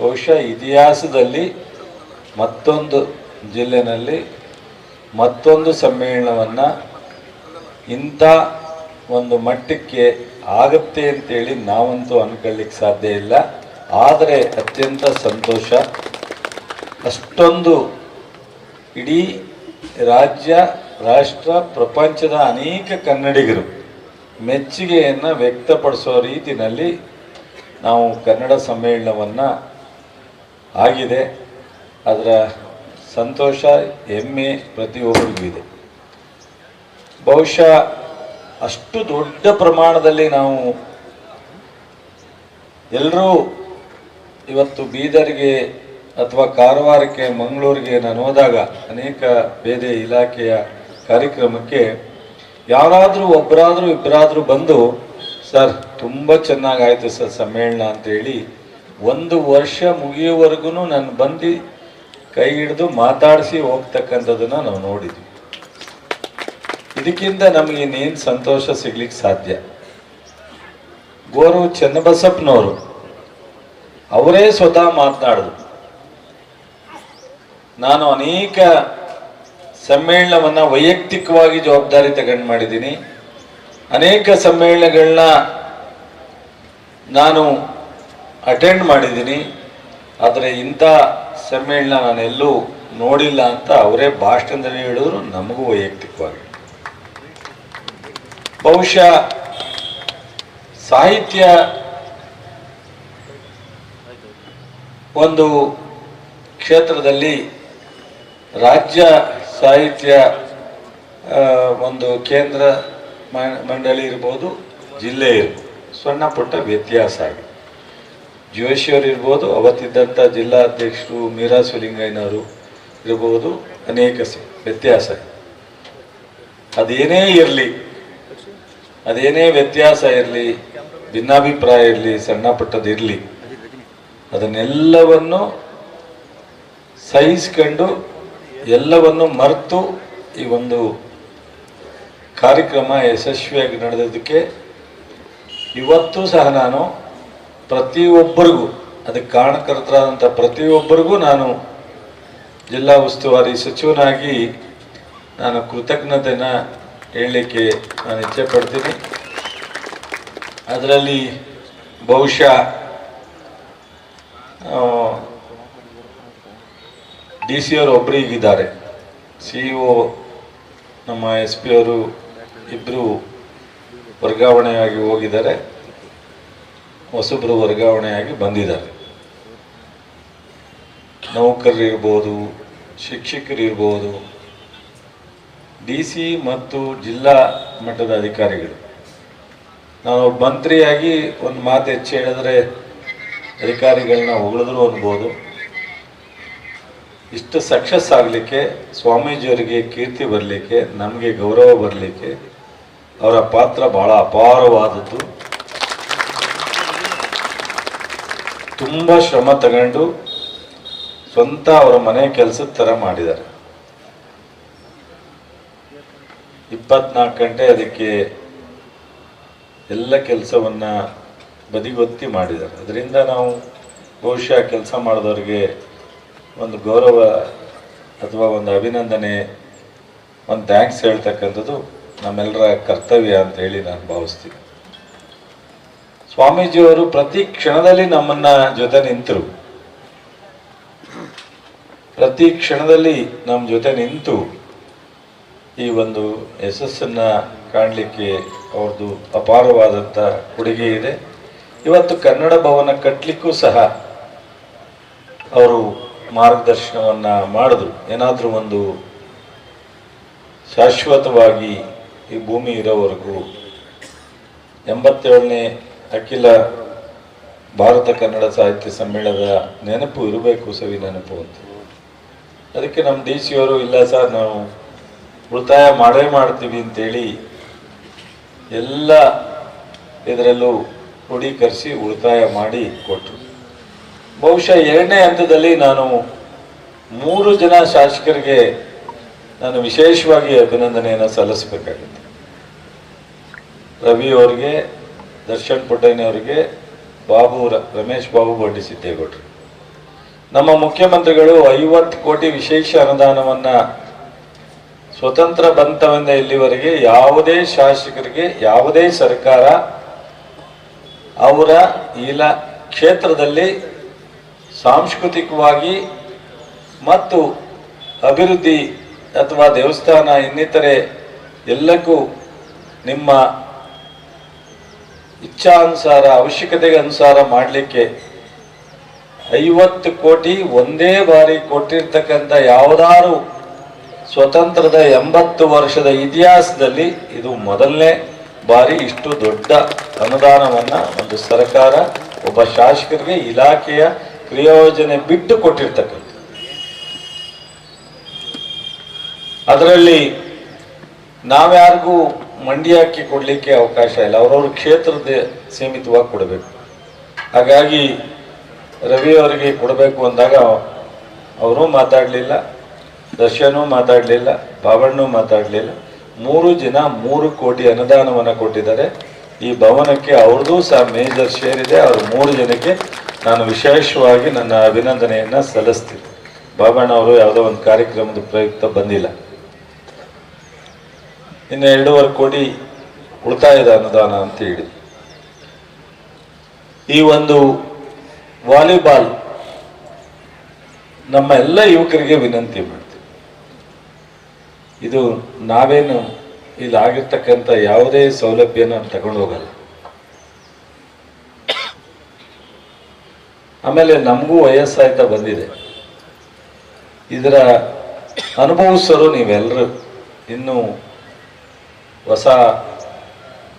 ಬಹುಶಃ ಇತಿಹಾಸದಲ್ಲಿ ಮತ್ತೊಂದು ಜಿಲ್ಲೆನಲ್ಲಿ ಮತ್ತೊಂದು ಸಮ್ಮೇಳನವನ್ನು ಇಂಥ ಒಂದು ಮಟ್ಟಕ್ಕೆ ಆಗತ್ತೆ ಅಂತೇಳಿ ನಾವಂತೂ ಅನ್ಕೊಳ್ಳಿಕ್ಕೆ ಸಾಧ್ಯ ಇಲ್ಲ. ಆದರೆ ಅತ್ಯಂತ ಸಂತೋಷ. ಅಷ್ಟೊಂದು ಇಡೀ ರಾಜ್ಯ, ರಾಷ್ಟ್ರ, ಪ್ರಪಂಚದ ಅನೇಕ ಕನ್ನಡಿಗರು ಮೆಚ್ಚುಗೆಯನ್ನು ವ್ಯಕ್ತಪಡಿಸೋ ರೀತಿಯಲ್ಲಿ ನಾವು ಕನ್ನಡ ಸಮ್ಮೇಳನವನ್ನು ಆಗಿದೆ. ಅದರ ಸಂತೋಷ, ಹೆಮ್ಮೆ ಪ್ರತಿಯೊಬ್ಬರಿಗೂ ಇದೆ. ಬಹುಶಃ ಅಷ್ಟು ದೊಡ್ಡ ಪ್ರಮಾಣದಲ್ಲಿ ನಾವು ಎಲ್ಲರೂ ಇವತ್ತು ಬೀದರ್ಗೆ ಅಥವಾ ಕಾರವಾರಕ್ಕೆ, ಮಂಗಳೂರಿಗೆ ನಾನು ಹೋದಾಗ ಅನೇಕ ಬೇರೆ ಇಲಾಖೆಯ ಕಾರ್ಯಕ್ರಮಕ್ಕೆ ಯಾರಾದರೂ ಒಬ್ಬರಾದರೂ ಇಬ್ಬರಾದರೂ ಬಂದು, ಸರ್, ತುಂಬ ಚೆನ್ನಾಗಾಯಿತು ಸರ್ ಸಮ್ಮೇಳನ ಅಂತೇಳಿ ಒಂದು ವರ್ಷ ಮುಗಿಯುವವರೆಗೂ ನಾನು ಬಂದು ಕೈ ಹಿಡಿದು ಮಾತಾಡಿಸಿ ಹೋಗ್ತಕ್ಕಂಥದ್ದನ್ನು ನಾವು ನೋಡಿದ್ವಿ. ಇದಕ್ಕಿಂತ ನಮಗೆ ಇನ್ನೇನು ಸಂತೋಷ ಸಿಗ್ಲಿಕ್ಕೆ ಸಾಧ್ಯ. ಗೋರು ಚನ್ನಬಸಪ್ಪನವರು ಅವರೇ ಸ್ವತಃ ಮಾತನಾಡಿದ್ರು. ನಾನು ಅನೇಕ ಸಮ್ಮೇಳನವನ್ನ ವೈಯಕ್ತಿಕವಾಗಿ ಜವಾಬ್ದಾರಿ ತಗೊಂಡು ಮಾಡಿದ್ದೀನಿ. ಅನೇಕ ಸಮ್ಮೇಳನಗಳನ್ನ ನಾನು ಅಟೆಂಡ್ ಮಾಡಿದ್ದೀನಿ, ಆದರೆ ಇಂಥ ಸಮ್ಮೇಳನ ನಾನೆಲ್ಲೂ ನೋಡಿಲ್ಲ ಅಂತ ಅವರೇ ಭಾಷಣದಲ್ಲಿ ಹೇಳಿದ್ರು, ನಮಗೂ ವೈಯಕ್ತಿಕವಾಗಿ. ಬಹುಶಃ ಸಾಹಿತ್ಯ ಒಂದು ಕ್ಷೇತ್ರದಲ್ಲಿ ರಾಜ್ಯ ಸಾಹಿತ್ಯ ಒಂದು ಕೇಂದ್ರ ಮಂಡಳಿ ಇರ್ಬೋದು, ಜಿಲ್ಲೆ ಇರ್ಬೋದು, ಸಣ್ಣ ಪುಟ್ಟ ವ್ಯತ್ಯಾಸ ಆಗಿದೆ. ಜೋಶಿಯವರು ಇರ್ಬೋದು ಅವತ್ತಿದ್ದಂಥ ಜಿಲ್ಲಾಧ್ಯಕ್ಷರು ಮೀರಾ ಸುಲಿಂಗಯ್ಯನವರು ಇರಬಹುದು ಅನೇಕ ವ್ಯತ್ಯಾಸ. ಅದೇನೇ ಇರಲಿ, ಅದೇನೇ ವ್ಯತ್ಯಾಸ ಇರಲಿ, ಭಿನ್ನಾಭಿಪ್ರಾಯ ಇರಲಿ, ಸಣ್ಣ ಪುಟ್ಟದಿರಲಿ ಅದನ್ನೆಲ್ಲವನ್ನು ಸಹಿಸ್ಕೊಂಡು ಎಲ್ಲವನ್ನು ಮರೆತು ಈ ಒಂದು ಕಾರ್ಯಕ್ರಮ ಯಶಸ್ವಿಯಾಗಿ ನಡೆದಿದ್ದಕ್ಕೆ ಇವತ್ತು ಸಹ ನಾನು ಪ್ರತಿಯೊಬ್ಬರಿಗೂ, ಅದಕ್ಕೆ ಕಾರಣಕರ್ತರಾದಂಥ ಪ್ರತಿಯೊಬ್ಬರಿಗೂ ನಾನು ಜಿಲ್ಲಾ ಉಸ್ತುವಾರಿ ಸಚಿವನಾಗಿ ನಾನು ಕೃತಜ್ಞತೆನ ಹೇಳಲಿಕ್ಕೆ ನಾನು ಇಚ್ಛೆ ಪಡ್ತೀನಿ. ಅದರಲ್ಲಿ ಬಹುಶಃ ಡಿ ಸಿ ಅವರು ಒಬ್ಬರಿಗಿದ್ದಾರೆ ಸಿ ಇ ಒ ನಮ್ಮ ಎಸ್ ಪಿ ಅವರು ಇಬ್ಬರು ವರ್ಗಾವಣೆಯಾಗಿ ಹೋಗಿದ್ದಾರೆ. ಹೊಸಬ್ರು ವರ್ಗಾವಣೆಯಾಗಿ ಬಂದಿದ್ದಾರೆ. ನೌಕರರಿರ್ಬೋದು, ಶಿಕ್ಷಕರಿರ್ಬೋದು, ಡಿ ಸಿ ಮತ್ತು ಜಿಲ್ಲಾ ಮಟ್ಟದ ಅಧಿಕಾರಿಗಳು. ನಾನು ಮಂತ್ರಿಯಾಗಿ ಒಂದು ಮಾತು ಹೆಚ್ಚು ಹೇಳಿದ್ರೆ ಅಧಿಕಾರಿಗಳನ್ನ ಹೊಗಳಿದ್ರು ಅನ್ಬೋದು. ಇಷ್ಟು ಸಕ್ಸಸ್ ಆಗಲಿಕ್ಕೆ, ಸ್ವಾಮೀಜಿಯವರಿಗೆ ಕೀರ್ತಿ ಬರಲಿಕ್ಕೆ, ನಮಗೆ ಗೌರವ ಬರಲಿಕ್ಕೆ ಅವರ ಪಾತ್ರ ಭಾಳ ಅಪಾರವಾದದ್ದು. ತುಂಬ ಶ್ರಮ ತಗೊಂಡು ಸ್ವಂತ ಅವರ ಮನೆ ಕೆಲಸದ ಥರ ಮಾಡಿದ್ದಾರೆ. ಇಪ್ಪತ್ನಾಲ್ಕು ಗಂಟೆ ಅದಕ್ಕೆ ಎಲ್ಲ ಕೆಲಸವನ್ನ ಬದಿಗೊತ್ತಿ ಮಾಡಿದ್ದಾರೆ. ಅದರಿಂದ ನಾವು ಬಹುಶಃ ಕೆಲಸ ಮಾಡಿದವ್ರಿಗೆ ಒಂದು ಗೌರವ ಅಥವಾ ಒಂದು ಅಭಿನಂದನೆ, ಒಂದು ಥ್ಯಾಂಕ್ಸ್ ಹೇಳ್ತಕ್ಕಂಥದ್ದು ನಮ್ಮೆಲ್ಲರ ಕರ್ತವ್ಯ ಅಂತ ಹೇಳಿ ನಾನು ಭಾವಿಸ್ತೀನಿ. ಸ್ವಾಮೀಜಿಯವರು ಪ್ರತಿ ಕ್ಷಣದಲ್ಲಿ ನಮ್ಮನ್ನ ಜೊತೆ ನಿಂತರು. ಪ್ರತಿ ಕ್ಷಣದಲ್ಲಿ ನಮ್ಮ ಜೊತೆ ನಿಂತು ಈ ಒಂದು ಯಶಸ್ಸನ್ನ ಕಾಣಲಿಕ್ಕೆ ಅವ್ರದ್ದು ಅಪಾರವಾದಂಥ ಕೊಡುಗೆ ಇದೆ. ಇವತ್ತು ಕನ್ನಡ ಭವನ ಕಟ್ಟಲಿಕ್ಕೂ ಸಹ ಅವರು ಮಾರ್ಗದರ್ಶನವನ್ನ ಮಾಡಿದ್ರು. ಏನಾದರೂ ಒಂದು ಶಾಶ್ವತವಾಗಿ ಈ ಭೂಮಿ ಇರೋವರೆಗೂ ಎಂಬತ್ತೇಳನೇ ಅಖಿಲ ಭಾರತ ಕನ್ನಡ ಸಾಹಿತ್ಯ ಸಮ್ಮೇಳನದ ನೆನಪು ಇರಬೇಕು, ಸವಿ ನೆನಪು ಅಂತ. ಅದಕ್ಕೆ ನಮ್ಮ ದೇಶಿಯವರು ಇಲ್ಲ ಸರ್, ನಾವು ಉಳಿತಾಯ ಮಾಡೇ ಮಾಡ್ತೀವಿ ಅಂತೇಳಿ ಎಲ್ಲ ಇದರಲ್ಲೂ ಕ್ರೋಢೀಕರಿಸಿ ಉಳಿತಾಯ ಮಾಡಿ ಕೊಟ್ಟರು. ಬಹುಶಃ ಎರಡನೇ ಹಂತದಲ್ಲಿ ನಾನು ಮೂರು ಜನ ಶಾಸಕರಿಗೆ ನಾನು ವಿಶೇಷವಾಗಿ ಅಭಿನಂದನೆಯನ್ನು ಸಲ್ಲಿಸಬೇಕಾಗುತ್ತೆ. ರವಿ ಅವರಿಗೆ ದರ್ಶನ್ ಪುಟ್ಟಯ್ಯನವರಿಗೆ ಬಾಬು ರಮೇಶ್ ಬಾಬು ಬಡ್ಡಿ ಸಿದ್ದೇಗೌಡರು ನಮ್ಮ ಮುಖ್ಯಮಂತ್ರಿಗಳು ಐವತ್ತು ಕೋಟಿ ವಿಶೇಷ ಅನುದಾನವನ್ನ ಸ್ವತಂತ್ರ ಬಂತವೆಂದ ಇಲ್ಲಿವರೆಗೆ ಯಾವುದೇ ಶಾಸಕರಿಗೆ, ಯಾವುದೇ ಸರ್ಕಾರ ಅವರ ಇಲ ಕ್ಷೇತ್ರದಲ್ಲಿ ಸಾಂಸ್ಕೃತಿಕವಾಗಿ ಮತ್ತು ಅಭಿವೃದ್ಧಿ ಅಥವಾ ದೇವಸ್ಥಾನ ಇನ್ನಿತರೆ ಎಲ್ಲಕ್ಕೂ ನಿಮ್ಮ ಇಚ್ಛಾನುಸಾರ ಅವಶ್ಯಕತೆಗೆ ಅನುಸಾರ ಮಾಡಲಿಕ್ಕೆ ಐವತ್ತು ಕೋಟಿ ಒಂದೇ ಬಾರಿ ಕೊಟ್ಟಿರ್ತಕ್ಕಂಥ ಯಾವುದಾರು ಸ್ವತಂತ್ರದ ಎಂಬತ್ತು ವರ್ಷದ ಇತಿಹಾಸದಲ್ಲಿ ಇದು ಮೊದಲನೇ ಬಾರಿ ಇಷ್ಟು ದೊಡ್ಡ ಅನುದಾನವನ್ನ ಒಂದು ಸರ್ಕಾರ, ಒಬ್ಬ ಶಾಸಕರಿಗೆ ಇಲಾಖೆಯ ಕ್ರಿಯೋಜನೆ ಬಿಟ್ಟು ಕೊಟ್ಟಿರ್ತಕ್ಕಂಥ ಅದರಲ್ಲಿ ನಾವ್ಯಾರಿಗೂ ಮಂಡ್ಯಕ್ಕೆ ಕೊಡಲಿಕ್ಕೆ ಅವಕಾಶ ಇಲ್ಲ. ಅವ್ರವ್ರ ಕ್ಷೇತ್ರದ ಸೀಮಿತವಾಗಿ ಕೊಡಬೇಕು. ಹಾಗಾಗಿ ರವಿ ಅವರಿಗೆ ಕೊಡಬೇಕು ಅಂದಾಗ ಅವರು ಮಾತಾಡಲಿಲ್ಲ, ದರ್ಶನೂ ಮಾತಾಡಲಿಲ್ಲ ಬಾಬಣ್ಣೂ ಮಾತಾಡಲಿಲ್ಲ. ಮೂರು ಜನ ಮೂರು ಕೋಟಿ ಅನುದಾನವನ್ನು ಕೊಟ್ಟಿದ್ದಾರೆ. ಈ ಭವನಕ್ಕೆ ಅವ್ರದ್ದು ಸಹ ಮೇಜರ್ ಶೇರ್ ಇದೆ. ಅವ್ರ ಮೂರು ಜನಕ್ಕೆ ನಾನು ವಿಶೇಷವಾಗಿ ನನ್ನ ಅಭಿನಂದನೆಯನ್ನು ಸಲ್ಲಿಸ್ತೀನಿ. ಬಾಬಣ್ಣ ಅವರು ಯಾವುದೋ ಒಂದು ಕಾರ್ಯಕ್ರಮದ ಪ್ರಯುಕ್ತ ಬಂದಿಲ್ಲ. ಇನ್ನು ಎರಡೂವರೆ ಕೋಟಿ ಉಳಿತಾಯದ ಅನುದಾನ ಅಂತ ಹೇಳಿ. ಈ ಒಂದು ವಾಲಿಬಾಲ್ ನಮ್ಮ ಎಲ್ಲ ಯುವಕರಿಗೆ ವಿನಂತಿ ಮಾಡ್ತೀವಿ. ಇದು ನಾವೇನು ಇಲ್ಲಿ ಆಗಿರ್ತಕ್ಕಂಥ ಯಾವುದೇ ಸೌಲಭ್ಯನ ತಗೊಂಡು ಹೋಗಲ್ಲ. ಆಮೇಲೆ ನಮಗೂ ವಯಸ್ಸಾಯ್ತಾ ಬಂದಿದೆ. ಇದರ ಅನುಭವಿಸಲು ನೀವೆಲ್ಲರೂ ಇನ್ನು ಹೊಸ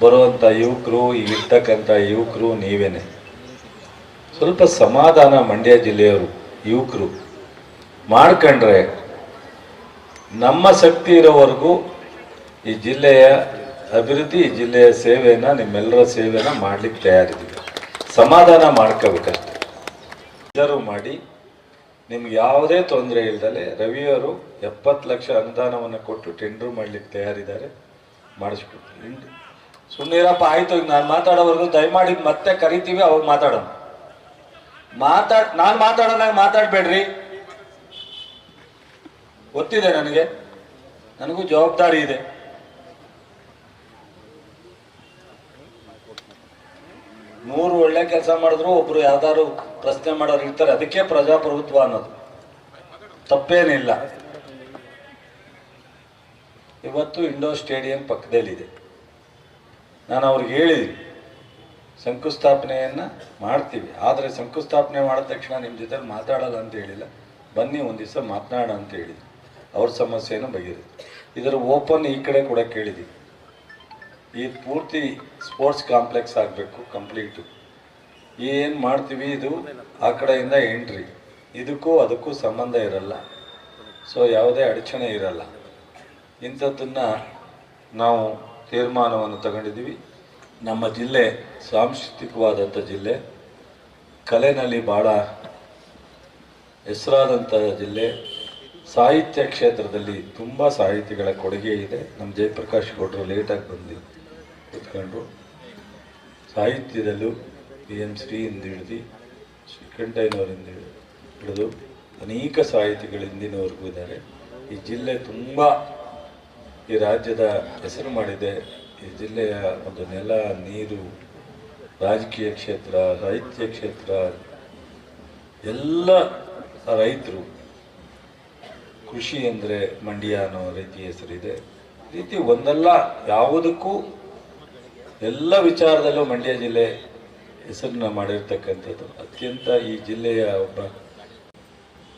ಬರುವಂಥ ಯುವಕರು ಇರ್ತಕ್ಕಂಥ ಯುವಕರು ನೀವೇನೆ. ಸ್ವಲ್ಪ ಸಮಾಧಾನ ಮಂಡ್ಯ ಜಿಲ್ಲೆಯವರು, ಯುವಕರು, ಮಾಡ್ಕೊಂಡ್ರೆ ನಮ್ಮ ಶಕ್ತಿ ಇರೋವರೆಗೂ ಈ ಜಿಲ್ಲೆಯ ಅಭಿವೃದ್ಧಿ, ಈ ಜಿಲ್ಲೆಯ ಸೇವೆಯನ್ನು ನಿಮ್ಮೆಲ್ಲರ ಸೇವೆನ ಮಾಡ್ಲಿಕ್ಕೆ ತಯಾರಿದ್ದೀವಿ. ಸಮಾಧಾನ ಮಾಡ್ಕೋಬೇಕಷ್ಟೆ. ರಿಸರ್ವ್ ಮಾಡಿ ನಿಮ್ಗೆ ಯಾವುದೇ ತೊಂದರೆ ಇಲ್ಲದಲೆ ರವಿಯವರು ಎಪ್ಪತ್ತು ಲಕ್ಷ ಅನುದಾನವನ್ನು ಕೊಟ್ಟು ಟೆಂಡರ್ ಮಾಡ್ಲಿಕ್ಕೆ ತಯಾರಿದ್ದಾರೆ. ಮಾಡಿಸ್ಕೊಡ್ತೀವಿ ಸುಮ್ಮನಿರಪ್ಪ ಆಯಿತು, ಈಗ ನಾನು ಮಾತಾಡೋವರೆಗೂ ದಯಮಾಡಿ ಮತ್ತೆ ಕರಿತೀವಿ, ಅವಾಗ ಮಾತಾಡೋಣ. ಮಾತಾಡ್ ನಾನು ಮಾತಾಡೋಣ ಮಾತಾಡಬೇಡ್ರಿ. ಗೊತ್ತಿದೆ ನನಗೆ. ನನಗೂ ಜವಾಬ್ದಾರಿ ಇದೆ. ನೂರು ಒಳ್ಳೆ ಕೆಲಸ ಮಾಡಿದ್ರು, ಒಬ್ರು ಯಾವ್ದಾದ್ರು ಪ್ರಶ್ನೆ ಮಾಡೋರು ಇರ್ತಾರೆ, ಅದಕ್ಕೆ ಪ್ರಜಾಪ್ರಭುತ್ವ ಅನ್ನೋದು. ತಪ್ಪೇನಿಲ್ಲ. ಇವತ್ತು ಇಂಡೋ ಸ್ಟೇಡಿಯಂ ಪಕ್ಕದಲ್ಲಿದೆ. ನಾನು ಅವ್ರಿಗೆ ಹೇಳಿದ್ವಿ, ಶಂಕುಸ್ಥಾಪನೆಯನ್ನು ಮಾಡ್ತೀವಿ. ಆದರೆ ಶಂಕುಸ್ಥಾಪನೆ ಮಾಡಿದ ತಕ್ಷಣ ನಿಮ್ಮ ಜೊತೆ ಮಾತಾಡಲ್ಲ ಅಂತ ಹೇಳಿಲ್ಲ. ಬನ್ನಿ ಒಂದು ದಿವಸ ಮಾತನಾಡ ಅಂತ ಹೇಳಿದ್ವಿ. ಅವ್ರ ಸಮಸ್ಯೆಯನ್ನು ಬಗೆಯಿದೆ ಇದರ ಓಪನ್ ಈ ಕಡೆ ಕೂಡ ಕೇಳಿದ್ವಿ. ಈ ಪೂರ್ತಿ ಸ್ಪೋರ್ಟ್ಸ್ ಕಾಂಪ್ಲೆಕ್ಸ್ ಆಗಬೇಕು, ಕಂಪ್ಲೀಟು. ಏನು ಮಾಡ್ತೀವಿ ಇದು? ಆ ಕಡೆಯಿಂದ ಎಂಟ್ರಿ. ಇದಕ್ಕೂ ಅದಕ್ಕೂ ಸಂಬಂಧ ಇರಲ್ಲ. ಸೊ ಯಾವುದೇ ಅಡಚಣೆ ಇರಲ್ಲ. ಇಂಥದ್ದನ್ನು ನಾವು ತೀರ್ಮಾನವನ್ನು ತಗೊಂಡಿದ್ದೀವಿ. ನಮ್ಮ ಜಿಲ್ಲೆ ಸಾಂಸ್ಕೃತಿಕವಾದಂಥ ಜಿಲ್ಲೆ, ಕಲೆನಲ್ಲಿ ಭಾಳ ಹೆಸರಾದಂಥ ಜಿಲ್ಲೆ, ಸಾಹಿತ್ಯ ಕ್ಷೇತ್ರದಲ್ಲಿ ತುಂಬ ಸಾಹಿತಿಗಳ ಕೊಡುಗೆ ಇದೆ. ನಮ್ಮ ಜಯಪ್ರಕಾಶ್ ಗೌಡರು ಲೇಟಾಗಿ ಬಂದು ಕೂತ್ಕೊಂಡ್ರು. ಸಾಹಿತ್ಯದಲ್ಲೂ ಪಿ ಎಂ ಶ್ರೀಯಿಂದ ಹಿಡಿದು ಶ್ರೀಕಂಠಯ್ಯನವರಿಂದ ಹಿಡಿದು ಅನೇಕ ಸಾಹಿತಿಗಳು ಇಂದಿನವರೆಗೂ ಇದ್ದಾರೆ. ಈ ಜಿಲ್ಲೆ ತುಂಬ ಈ ರಾಜ್ಯದ ಹೆಸರು ಮಾಡಿದೆ. ಈ ಜಿಲ್ಲೆಯ ಒಂದು ನೆಲ, ನೀರು, ರಾಜಕೀಯ ಕ್ಷೇತ್ರ, ಸಾಹಿತ್ಯ ಕ್ಷೇತ್ರ, ಎಲ್ಲ ರೈತರು ಕೃಷಿ ಅಂದರೆ ಮಂಡ್ಯ ಅನ್ನೋ ರೀತಿ ಹೆಸರಿದೆ ರೀತಿ ಒಂದಲ್ಲ, ಯಾವುದಕ್ಕೂ ಎಲ್ಲ ವಿಚಾರದಲ್ಲೂ ಮಂಡ್ಯ ಜಿಲ್ಲೆ ಹೆಸರನ್ನ ಮಾಡಿರ್ತಕ್ಕಂಥದ್ದು. ಅತ್ಯಂತ ಈ ಜಿಲ್ಲೆಯ ಒಬ್ಬ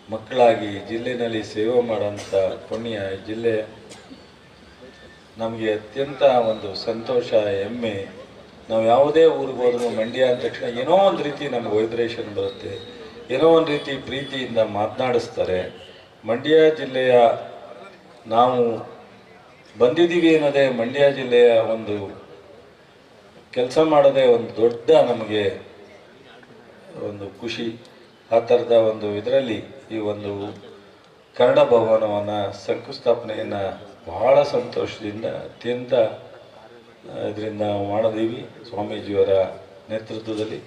ಮಕ್ಕಳಾಗಿ ಜಿಲ್ಲೆಯಲ್ಲಿ ಸೇವೆ ಮಾಡೋಂಥ ಪುಣ್ಯ ಈ ಜಿಲ್ಲೆಯ ನಮಗೆ ಅತ್ಯಂತ ಒಂದು ಸಂತೋಷ, ಹೆಮ್ಮೆ. ನಾವು ಯಾವುದೇ ಊರಿಗೆ ಹೋದ್ರೂ ಮಂಡ್ಯ ಅಂದ ತಕ್ಷಣ ಏನೋ ಒಂದು ರೀತಿ ನಮ್ಗೆ ವೈಬ್ರೇಷನ್ ಬರುತ್ತೆ. ಏನೋ ಒಂದು ರೀತಿ ಪ್ರೀತಿಯಿಂದ ಮಾತನಾಡಿಸ್ತಾರೆ. ಮಂಡ್ಯ ಜಿಲ್ಲೆಯ ನಾವು ಬಂದಿದ್ದೀವಿ ಅನ್ನೋದೇ ಮಂಡ್ಯ ಜಿಲ್ಲೆಯ ಒಂದು ಕೆಲಸ ಮಾಡೋದೇ ಒಂದು ದೊಡ್ಡ ನಮಗೆ ಒಂದು ಖುಷಿ. ಆ ಥರದ ಒಂದು ಇದರಲ್ಲಿ ಈ ಒಂದು ಕನ್ನಡ ಭವನವನ್ನು ಶಂಕುಸ್ಥಾಪನೆಯನ್ನು ಬಹಳ ಸಂತೋಷದಿಂದ ಅತ್ಯಂತ ಇದರಿಂದ ವಾಣದೇವಿ ಸ್ವಾಮೀಜಿಯವರ ನೇತೃತ್ವದಲ್ಲಿ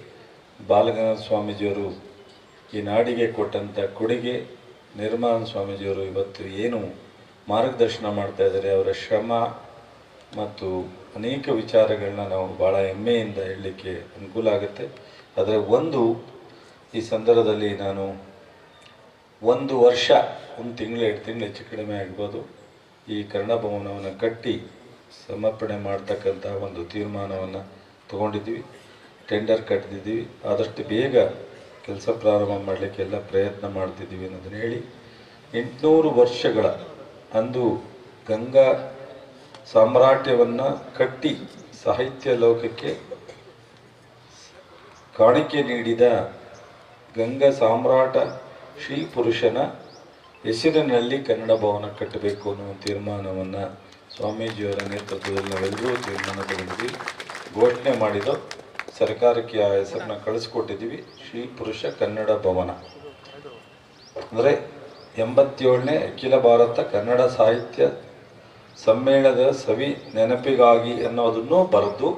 ಬಾಲಗನಾಥ ಸ್ವಾಮೀಜಿಯವರು ಈ ನಾಡಿಗೆ ಕೊಟ್ಟಂಥ ಕೊಡುಗೆ ನಿರ್ಮಲಾನಂದ ಸ್ವಾಮೀಜಿಯವರು ಇವತ್ತು ಏನು ಮಾರ್ಗದರ್ಶನ ಮಾಡ್ತಾ ಇದ್ದಾರೆ, ಅವರ ಶ್ರಮ ಮತ್ತು ಅನೇಕ ವಿಚಾರಗಳನ್ನ ನಾವು ಭಾಳ ಹೆಮ್ಮೆಯಿಂದ ಹೇಳಲಿಕ್ಕೆ ಅನುಕೂಲ ಆಗುತ್ತೆ. ಆದರೆ ಒಂದು, ಈ ಸಂದರ್ಭದಲ್ಲಿ ನಾನು ಒಂದು ವರ್ಷ, ಒಂದು ತಿಂಗಳು, ಎರಡು ತಿಂಗಳು ಹೆಚ್ಚು ಕಡಿಮೆ ಆಗ್ಬೋದು. ಈ ಕನ್ನಡ ಭವನವನ್ನು ಕಟ್ಟಿ ಸಮರ್ಪಣೆ ಮಾಡ್ತಕ್ಕಂಥ ಒಂದು ತೀರ್ಮಾನವನ್ನು ತಗೊಂಡಿದ್ದೀವಿ. ಟೆಂಡರ್ ಕಟ್ಟಿದ್ದೀವಿ ಆದಷ್ಟು ಬೇಗ ಕೆಲಸ ಪ್ರಾರಂಭ ಮಾಡಲಿಕ್ಕೆಲ್ಲ ಪ್ರಯತ್ನ ಮಾಡ್ತಿದ್ದೀವಿ ಅನ್ನೋದನ್ನು ಹೇಳಿ ಎಂಟುನೂರು ವರ್ಷಗಳ ಅಂದು ಗಂಗಾ ಸಾಮ್ರಾಟ್ಯವನ್ನು ಕಟ್ಟಿ ಸಾಹಿತ್ಯ ಲೋಕಕ್ಕೆ ಕಾಣಿಕೆ ನೀಡಿದ ಗಂಗಾ ಸಾಮ್ರಾಟ ಶ್ರೀ ಪುರುಷನ ಹೆಸರಿನಲ್ಲಿ ಕನ್ನಡ ಭವನ ಕಟ್ಟಬೇಕು ಅನ್ನುವ ತೀರ್ಮಾನವನ್ನು ಸ್ವಾಮೀಜಿಯವರ ನೇತೃತ್ವದಲ್ಲಿ ನಾವೆಲ್ಲರೂ ತೀರ್ಮಾನ ತಗೊಂಡಿದ್ವಿ. ಘೋಷಣೆ ಮಾಡಿದ ಸರ್ಕಾರಕ್ಕೆ ಆ ಹೆಸರನ್ನ ಕಳಿಸ್ಕೊಟ್ಟಿದ್ದೀವಿ. ಶ್ರೀ ಪುರುಷ ಕನ್ನಡ ಭವನ. ಅಂದರೆ ಎಂಬತ್ತೇಳನೇ ಅಖಿಲ ಭಾರತ ಕನ್ನಡ ಸಾಹಿತ್ಯ ಸಮ್ಮೇಳನದ ಸವಿ ನೆನಪಿಗಾಗಿ ಅನ್ನೋದನ್ನು ಬರೆದು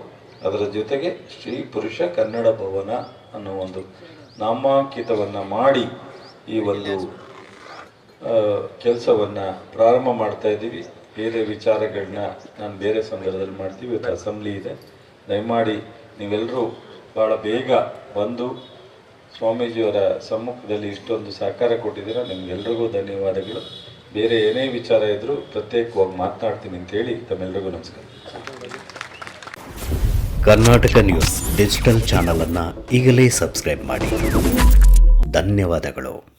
ಅದರ ಜೊತೆಗೆ ಶ್ರೀ ಪುರುಷ ಕನ್ನಡ ಭವನ ಅನ್ನೋ ಒಂದು ನಾಮಾಂಕಿತವನ್ನು ಮಾಡಿ ಈ ಒಂದು ಕೆಲಸವನ್ನು ಪ್ರಾರಂಭ ಮಾಡ್ತಾ ಇದ್ದೀವಿ. ಬೇರೆ ವಿಚಾರಗಳನ್ನ ನಾನು ಬೇರೆ ಸಂದರ್ಭದಲ್ಲಿ ಮಾಡ್ತೀವಿ. ಇವತ್ತು ಅಸೆಂಬ್ಲಿ ಇದೆ. ದಯಮಾಡಿ ನೀವೆಲ್ಲರೂ ಭಾಳ ಬೇಗ ಬಂದು ಸ್ವಾಮೀಜಿಯವರ ಸಮ್ಮುಖದಲ್ಲಿ ಇಷ್ಟೊಂದು ಸಹಕಾರ ಕೊಟ್ಟಿದ್ದೀರ. ನಿಮ್ಗೆಲ್ರಿಗೂ ಧನ್ಯವಾದಗಳು. ಬೇರೆ ಏನೇ ವಿಚಾರ ಇದ್ದರೂ ಪ್ರತ್ಯೇಕವಾಗಿ ಮಾತನಾಡ್ತೀನಿ ಅಂತೇಳಿ ತಮ್ಮೆಲ್ಲರಿಗೂ ನಮಸ್ಕಾರ. ಕರ್ನಾಟಕ ನ್ಯೂಸ್ ಡಿಜಿಟಲ್ ಚಾನಲನ್ನು ಈಗಲೇ ಸಬ್ಸ್ಕ್ರೈಬ್ ಮಾಡಿ. ಧನ್ಯವಾದಗಳು.